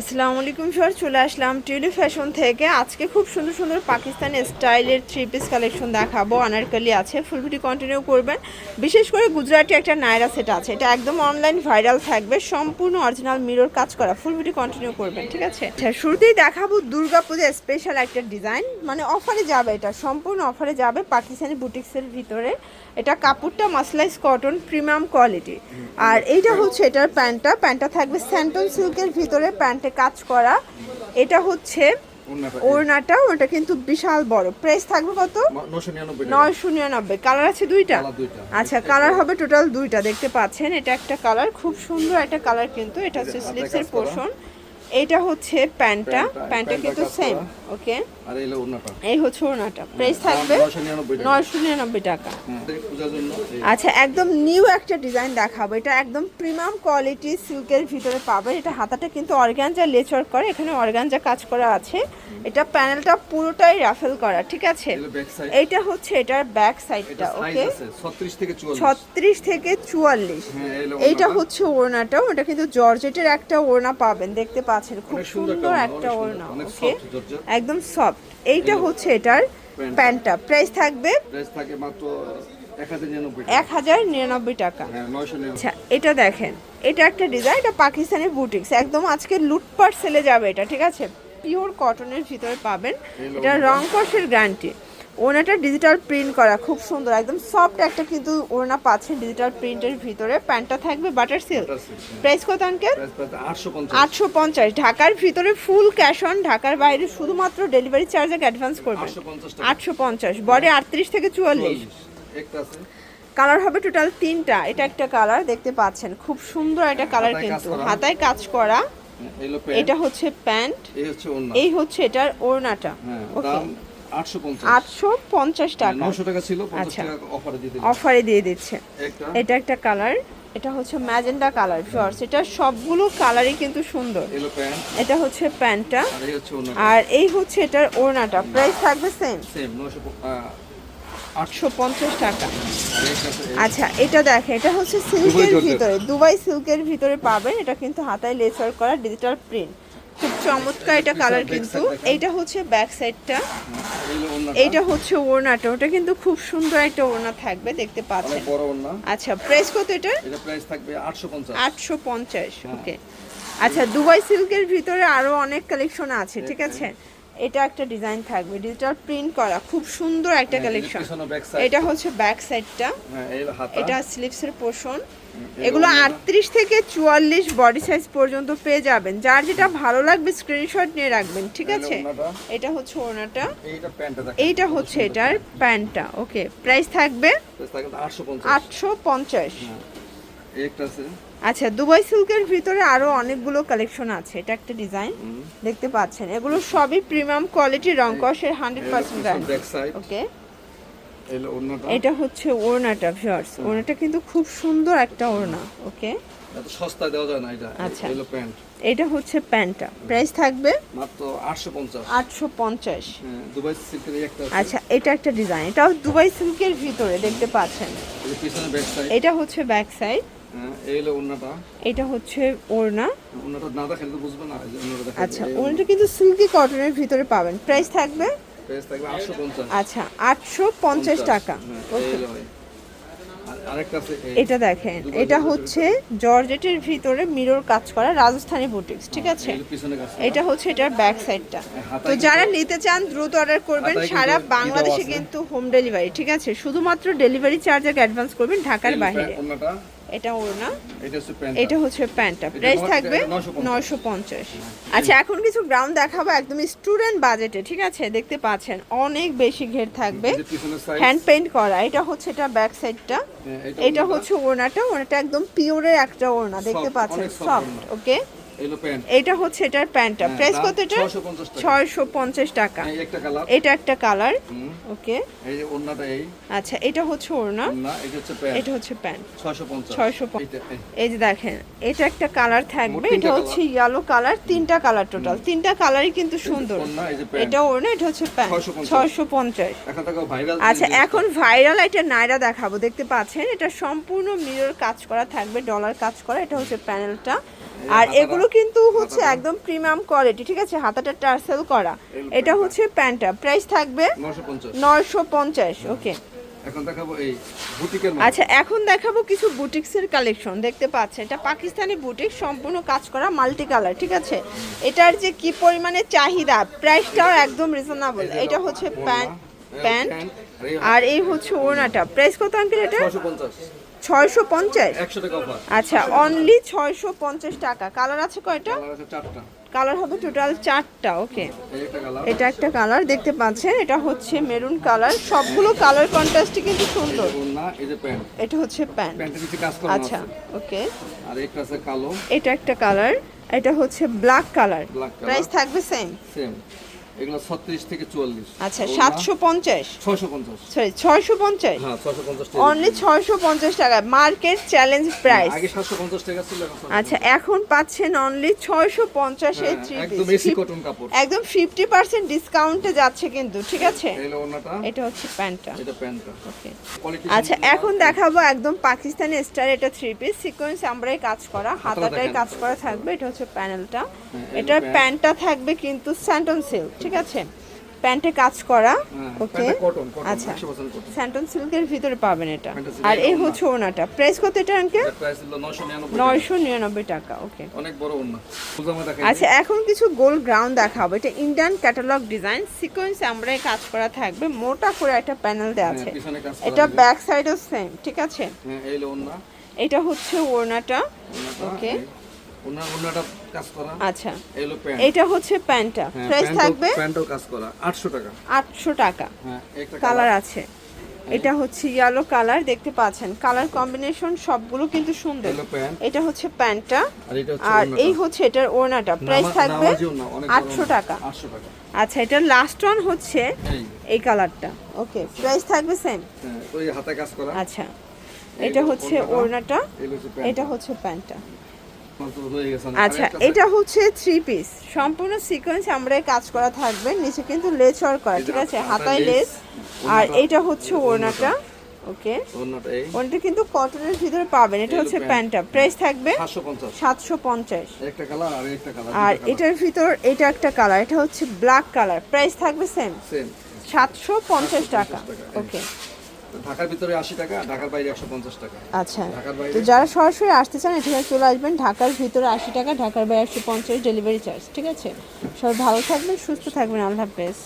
আসসালামু আলাইকুম স্যার, চলে আসলাম টিউলি ফ্যাশন থেকে। আজকে খুব সুন্দর সুন্দর পাকিস্তানি স্টাইলের থ্রি পিস কালেকশন দেখাবো। আনারকলি আছে ফুল ভিডিও কন্টিনিউ করবেন। বিশেষ করে গুজরাটি একটা নায়রা সেট আছে। এটা একদম অনলাইন ভাইরাল থাকবে, সম্পূর্ণ অরিজিনাল মিরর কাজ করা। ফুল ভিডিও কন্টিনিউ করবেন, ঠিক আছে? আচ্ছা শুরুতেই দেখাবো দুর্গাপূজা স্পেশাল একটা ডিজাইন মানে অফারে যাবে এটা, সম্পূর্ণ অফারে যাবে পাকিস্তানি বুটিক্সের ভিতরে। এটা কাপড়টা মাসলাইজ কটন প্রিমিয়াম কোয়ালিটি আর এইটা হচ্ছে এটার প্যান্টটা। প্যান্টটা থাকবে স্যান্টন সিল্কের ভিতরে, প্যান্টে কাজ করা। এটা হচ্ছে ওড়নাটা ওটা কিন্তু বিশাল বড়। প্রাইস থাকবে কত? নয়শো নিরানব্বই। কালার আছে দুইটা? আচ্ছা কালার হবে টোটাল দুইটা দেখতে পাচ্ছেন। এটা একটা কালার খুব সুন্দর একটা কালার কিন্তু। এটা হচ্ছে স্লিপসের পোর্শন এটা হচ্ছে প্যান্টটা প্যান্টটা, কিন্তু সেম ওকে? আর এই হলো ওড়নাটা। এই হচ্ছে ওড়নাটা। প্রাইস থাকবে নশো নিরানব্বই টাকা। হ্যাঁ, আচ্ছা একদম নিউ একটা ডিজাইন দেখাবো। এটা একদম প্রিমিয়াম কোয়ালিটি সিল্কের ভিতরে পাবে এটা হাতাটা কিন্তু অর্গানজা লেচার করে এখানে অর্গানজা কাজ করা আছে। এটা প্যানেলটা পুরোটাই রাফেল করা ঠিক আছে। এইটা হচ্ছে এটার ব্যাক এটা সাইডটা ওকে 36 থেকে 44 ছত্রিশ থেকে চুয়াল্লিশ। হ্যাঁ, এই হলো এইটা হচ্ছে ওড়নাটা ওটা কিন্তু জর্জেটের একটা ওড়না পাবেন দেখতে পাচ্ছেন খুব সুন্দর একটা ওড়না, ওকে একদম সফট এইটা হচ্ছে এটার প্যান্টটা। প্রাইস থাকবে প্রাইস থাকে মাত্র 1099 টাকা। এক হাজার নিরানব্বই টাকা। হ্যাঁ 999 আচ্ছা এটা দেখেন। এটা একটা ডিজাইন এটা পাকিস্তানি বুটিক্স। একদম আজকে লুটপাট সেলে যাবে এটা ঠিক আছে? পিওর কটনের ভিতরে পাবেন। এটা রং কষের গ্যারান্টি ওনাটা ডিজিটাল প্রিন্ট করা খুব সুন্দর একদম সফট একটা কিন্তু ওনা পাচ্ছেন ডিজিটাল প্রিন্টের ভিতরে। প্যান্টটা থাকবে বাটার সিল্ক হ্যাঁ। প্রাইস কত 850 আটশো পঞ্চাশ। ঢাকার ভিতরে ফুল ক্যাশ অন ঢাকার বাইরে শুধুমাত্র ডেলিভারি চার্জ অ্যাডভান্স করবেন 850 আটশো পঞ্চাশ বডি আটত্রিশ থেকে চুয়াল্লিশ। 44 কালার হবে টোটাল তিনটা। এটা একটা কালার দেখতে পাচ্ছেন। খুব সুন্দর একটা কালার হাতায় কিন্তু। হাতায় কাজ করা। হ্যাঁ, এটা হচ্ছে প্যান্ট এই হচ্ছে ওড়না। এটার ওড়নাটা। হ্যাঁ ওকে 850 আটশো পঞ্চাশ। টাকা। টাকা ছিল আচ্ছা। অফারে দিয়ে দিচ্ছে। এটা একটা কালার এটা হচ্ছে ম্যাজেন্ডা কালার শর্টস এটা সবগুলো কালারই কিন্তু সুন্দর। এটা হচ্ছে প্যান্টটা আর এই হচ্ছে এটার ওড়নাটা। প্রাইস থাকবে সেম সেম 900 আটশো পঞ্চাশ টাকা। আচ্ছা এটা দেখেন এটা হচ্ছে সিল্কের ভিতরে। দুবাই সিল্কের ভিতরে পাবেন। এটা কিন্তু হাতায় লেসার করা ডিজিটাল প্রিন্ট চমৎকার এটা কালার কিন্তু। এইটা হচ্ছে ব্যাক সাইডটা। এইটা হচ্ছে ওড়নাটা। ওটা কিন্তু খুব সুন্দর একটা ওড়না থাকবে দেখতে পাচ্ছেন। আচ্ছা প্রাইস কত এটা? এটা প্রাইস থাকবে 850 আটশো পঞ্চাশ হ্যাঁ। ওকে আচ্ছা দুবাই সিল্কের ভিতরে আরও অনেক কালেকশন আছে ঠিক আছে? এটা একটা ডিজাইন থাকবে। ডিজিটাল প্রিন্ট করা খুব সুন্দর একটা কালেকশন সাইড এটা হচ্ছে ব্যাক সাইডটা হ্যাঁ এটা স্লিপসের পোর্শন এগুলো আটত্রিশ থেকে চুয়াল্লিশ বডি সাইজ পর্যন্ত পেয়ে যাবেন। যার যেটা ভালো লাগবে স্ক্রিনশট নিয়ে রাখবেন ঠিক আছে? এটা হচ্ছে ওড়নাটা। এইটা হচ্ছে এটার প্যান্টটা ওকে প্রাইস থাকবে প্রাইস থাকবে 850 আটশো পঞ্চাশ হ্যাঁ এই একটা আছে আচ্ছা দুবাই সিল্কের ভিতরে আরও অনেকগুলো কালেকশন আছে। এটা একটা ডিজাইন দেখতে পাচ্ছেন। এগুলো সবই প্রিমিয়াম কোয়ালিটি রং কষের হান্ড্রেড পার্সেন্ট ওকে এটা হচ্ছে ওড়নাটা ভিওর্স ওড়নাটা কিন্তু খুব সুন্দর একটা ওড়না। ওকে এত সস্তায় দেওয়া যায় না এটা আচ্ছা। হলো প্যান্ট। এটা হচ্ছে প্যান্টটা। প্রাইস থাকবে? মাত্র 850 আটশো পঞ্চাশ। হ্যাঁ দুবাই সিল্কের একটা আচ্ছা এটা একটা ডিজাইন। এটাও দুবাই সিল্কের ভিতরে দেখতে পাচ্ছেন। এটা হচ্ছে ব্যাক সাইড হ্যাঁ এটা হচ্ছে ওড়না। ওড়নাটা না দেখেন তো বুঝবে না এই যে ওড়নাটা দেখেন আচ্ছা ওড়নাটা কিন্তু সিল্কি কটনের ভিতরে পাবেন। প্রাইস থাকবে? প্রাইস থাকবে 850 আচ্ছা আটশো পঞ্চাশ টাকা। হ্যাঁ, ওকে হলো ভাই। আর আরেকটা আছে এই এটা দেখেন এটা হচ্ছে জর্জেটের ভিতরে মিরর কাজ করা রাজস্থানী বুটিক্স ঠিক আছে? এটা হচ্ছে এটার ব্যাক সাইডটা তো যারা নিতে চান দ্রুত অর্ডার করবেন। সারা বাংলাদেশে কিন্তু হোম ডেলিভারি ঠিক আছে? শুধুমাত্র ডেলিভারি চার্জ এক অ্যাডভান্স করবেন ঢাকার বাইরে। এটা ওড়না এটা হচ্ছে প্যান্টটা। প্রাইস থাকবে এটা 950 নয়শো পঞ্চাশ। আচ্ছা এখন কিছু গ্রাউন্ড দেখাবো একদম স্টুডেন্ট বাজেটে ঠিক আছে? দেখতে পাচ্ছেন অনেক বেশি ঘের থাকবে। হ্যান্ড পেন্ট করা এটা হচ্ছে এটা ব্যাক সাইডটা। হ্যাঁ, এটা হচ্ছে ওড়নাটা ওড়নাটা একদম পিওরের একটা ওড়না দেখতে পাচ্ছেন সফট ওকে? এটা হচ্ছে এটার প্যান্টটা। হ্যাঁ, প্রাইস কত এটা 650 টাকা। এটা একটা কালার ওকে। এই যে ওড়নাটা এই। আচ্ছা এটা হচ্ছে ওড়না। এটা হচ্ছে প্যান্ট। এটা হচ্ছে প্যান্ট। 650 650 এই। যে দেখেন এটা একটা কালার থাকবে। এটা হচ্ছে ইয়েলো কালার তিনটা কালার টোটাল তিনটা কালারই কিন্তু সুন্দর। এটা ওড়না এটা হচ্ছে প্যান্ট। 650 ছয়শো পঞ্চাশ। এখন থেকে ভাইরাল আচ্ছা এখন ভাইরাল এটা নাইরা দেখাবো। দেখতে পাচ্ছেন এটা সম্পূর্ণ মিরর কাজ করা থাকবে ডলার কাজ করা। এটা হচ্ছে প্যানেলটা। আর এগুলো কিন্তু হচ্ছে একদম প্রিমিয়াম কোয়ালিটি ঠিক আছে? হাতাটা টার্সেল করা। এটা হচ্ছে প্যান্টটা। প্রাইস থাকবে নয়শো পঞ্চাশ। ওকে এখন দেখাবো এই বুটিকের আচ্ছা এখন দেখাবো কিছু বুটিক্সের কালেকশন দেখতে পাচ্ছেন? এটা পাকিস্তানি বুটিক সম্পূর্ণ কাজ করা মাল্টি কালার ঠিক আছে? এটার যে কি পরিমাণে চাহিদা প্রাইসটাও একদম রিজনেবল এটা হচ্ছে প্যান্ট প্যান্ট আর এই হচ্ছে ওড়নাটা। প্রাইস কত আঙ্কেল এটা? ছশো পঞ্চাশ। ছয়শো পঞ্চাশ? আচ্ছা অনলি ছয়শো পঞ্চাশ টাকা। কালার আছে কয়টা? কালার হবে টোটাল চারটা ওকে এটা একটা কালার দেখতে পাচ্ছেন এটা হচ্ছে মেরুন কালার সবগুলো কালার কন্ট্রাস্টই কিন্তু সুন্দর। এটা হচ্ছে প্যান্ট আচ্ছা ওকে আর একটা আছে কালো। এটা একটা কালার এটা হচ্ছে ব্ল্যাক কালার প্রাইস থাকবে সেম সেম এগুলো ছত্রিশ থেকে চুয়াল্লিশ। আচ্ছা সাতশো পঞ্চাশ? ছয়শো পঞ্চাশ। সরি ছয়শো পঞ্চাশ? হ্যাঁ ছয়শো পঞ্চাশ অনলি ছয়শো পঞ্চাশ টাকা। মার্কেট চ্যালেঞ্জ প্রাইস আগে সাতশো পঞ্চাশ টাকা ছিল এখন আচ্ছা এখন পাচ্ছেন অনলি ছয়শো পঞ্চাশের হ্যাঁ, থ্রি একদম এসি কটন কাপড়। একদম ফিফটি পার্সেন্ট ডিসকাউন্টে যাচ্ছে কিন্তু ঠিক আছে? এই হলো ওনাটা এটা হচ্ছে প্যান্টটা। এটা প্যান্টটা। ওকে আচ্ছা এখন দেখাবো একদম পাকিস্তানি স্টাইল এটা থ্রি পিস সিকোয়েন্স আমরাই কাজ করা হাতাটাই কাজ করা থাকবে এটা হচ্ছে প্যানেলটা হ্যাঁ, এটার প্যান্টটা থাকবে কিন্তু স্যান্টন সিল্ক ঠিক আছে? প্যান্টে কাজ করা ওকে কটন আচ্ছা। স্যান্টন সিল্কের ভিতরে পাবেন এটা। আর এই হচ্ছে ওনাটা প্রাইস কত এটা ছিল নয়শো নিরানব্বই টাকা। ওকে অনেক বড় ওনা আচ্ছা এখন কিছু গোল গ্রাউন্ড দেখাবো। এটা ইন্ডিয়ান ক্যাটালগ ডিজাইন সিকোয়েন্স আমরাই কাজ করা থাকবে। মোটা করে একটা প্যানেল দেওয়া আছে। হ্যাঁ, করা এটা ব্যাক সাইডও সেম ঠিক আছে? হ্যাঁ এটা হচ্ছে ওড়নাটা ওনাটা ওকে ওনাটা কাজ করা আচ্ছা। প্যান্ট। এটা হচ্ছে প্যান্টটা। হ্যাঁ, প্রাইস থাকবে? প্যান্টও কাজ করা আটশো টাকা। হ্যাঁ একটা কালার আছে। এটা হচ্ছে ইয়েলো কালার দেখতে পাচ্ছেন। কালার কম্বিনেশন সবগুলো কিন্তু সুন্দর। এটা হচ্ছে প্যান্টটা। আর। এই হচ্ছে এটার ওড়নাটা। প্রাইস থাকবে আটশো টাকা। আচ্ছা এটার লাস্ট ওয়ান হচ্ছে এই। কালারটা ওকে প্রাইস থাকবে সেম হ্যাঁ ওই হাতে কাজ করা। আচ্ছা। এটা হচ্ছে ওড়নাটা, এটা হচ্ছে প্যান্টটা। হয়ে। আচ্ছা এটা হচ্ছে থ্রি পিস সম্পূর্ণ সিকোয়েন্স আমরা কাজ করা থাকবে নিচে কিন্তু লেস ওয়ার্ক করা ঠিক আছে? হাতায় লেস, আর এটা হচ্ছে ওড়নাটা ওকে? ওড়নাটা কিন্তু কটনের ভিতরে পাবেন এটা হচ্ছে প্যান্টটা। প্রাইস থাকবে সাতশো পঞ্চাশ। আর একটা কালার আর এটার ভিতর এটা একটা কালার এটা হচ্ছে ব্ল্যাক কালার প্রাইস থাকবে সেম সেম সাতশো পঞ্চাশ টাকা, ওকে। ঢাকার ভিতরে আশি টাকা ঢাকার বাইরে একশো পঞ্চাশ টাকা। আচ্ছা। তো যারা সরাসরি আসতে চান এখানে চলে আসবেন। ঢাকার ভিতরে আশি টাকা ঢাকার বাইরে একশো পঞ্চাশ ডেলিভারি চার্জ ঠিক আছে? সব ভালো থাকবেন সুস্থ থাকবেন। আল্লাহ হাফেজ।